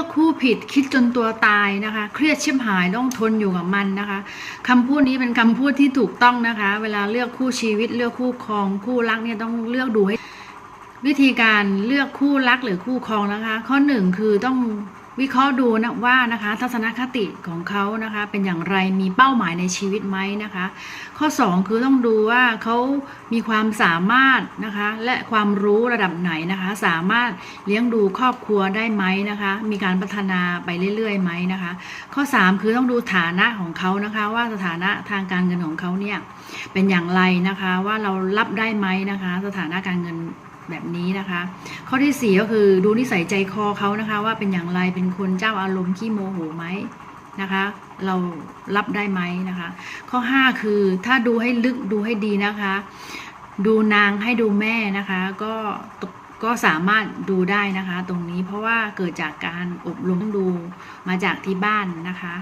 อกคู่ผิดคิดจนตัวตายนะคะ เครียดชิบหายต้องทนอยู่กับมันนะคะคำพูดนี้เป็นคำพูดที่ถูกต้องนะคะ เวลาเลือกคู่ชีวิต เลือกคู่ครองคู่รักเนี่ยต้องเลือกดูให้วิธีการเลือกคู่รักหรือคู่ครองนะคะ ข้อหนึ่งคือต้อง วิเคราะห์ดูนะว่านะคะทัศนคติของเขานะคะเป็นอย่างไรมีเป้าหมายในชีวิตไหมนะคะ ข้อสองคือต้องดูว่าเขามีความสามารถนะคะและความรู้ระดับไหนนะคะ สามารถเลี้ยงดูครอบครัวได้ไหมนะคะ มีการพัฒนาไปเรื่อยๆไหมนะคะ ข้อสามคือต้องดูฐานะของเขานะคะว่าสถานะทางการเงินของเขาเนี่ยเป็นอย่างไรนะคะว่าเรารับได้ไหมนะคะ สถานะการเงิน แบบนี้นะคะ ข้อที่สี่ก็คือดูนิสัยใจคอเขานะคะ ว่าเป็นอย่างไรเป็นคนเจ้าอารมณ์ขี้โมโหไหมนะคะ เรารับได้ไหมนะคะ ข้อห้าคือถ้าดูให้ลึกดูให้ดีนะคะ ดูนางให้ดูแม่นะคะ ก็ก็สามารถดูได้นะคะ ตรงนี้เพราะว่าเกิดจากการอบรมต้องดูมาจากที่บ้านนะคะ